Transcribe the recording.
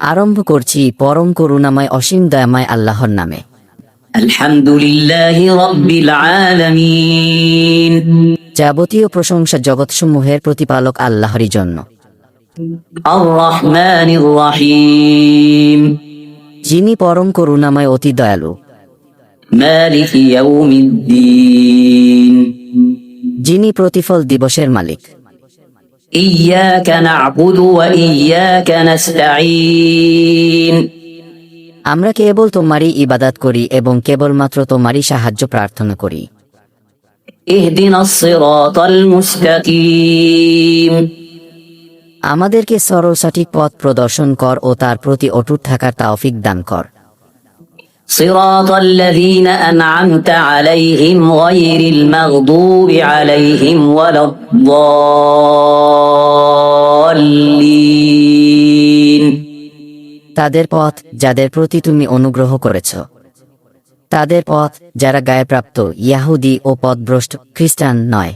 আরম্ভ করছি পরম করুণাময় অসীম দয়াময় আল্লাহর নামে। যাবতীয় প্রশংসা জগৎসমূহের প্রতিপালক আল্লাহরই জন্য। যিনি পরম করুণাময় অতি দয়ালু। যিনি প্রতিফল দিবসের মালিক। إياك نعبد وإياك نستعين আমরা কেবল তোমারই ইবাদাত করি এবং কেবলমাত্র তোমারই সাহায্য প্রার্থনা করি اهدنا الصراط المستقيم আমাদেরকে সরল সঠিক পথ প্রদর্শন কর ও তার প্রতি অটুট থাকার তাওফিক দান কর صراط الذين أنعمت عليهم غير المغضوب عليهم ولا الضالين তাদের পথ যাদের প্রতি তুমি অনুগ্রহ করেছ তাদের পথ যারা গায়েপ্রাপ্ত ইয়াহুদি ও পথভ্রষ্ট খ্রিস্টান নয়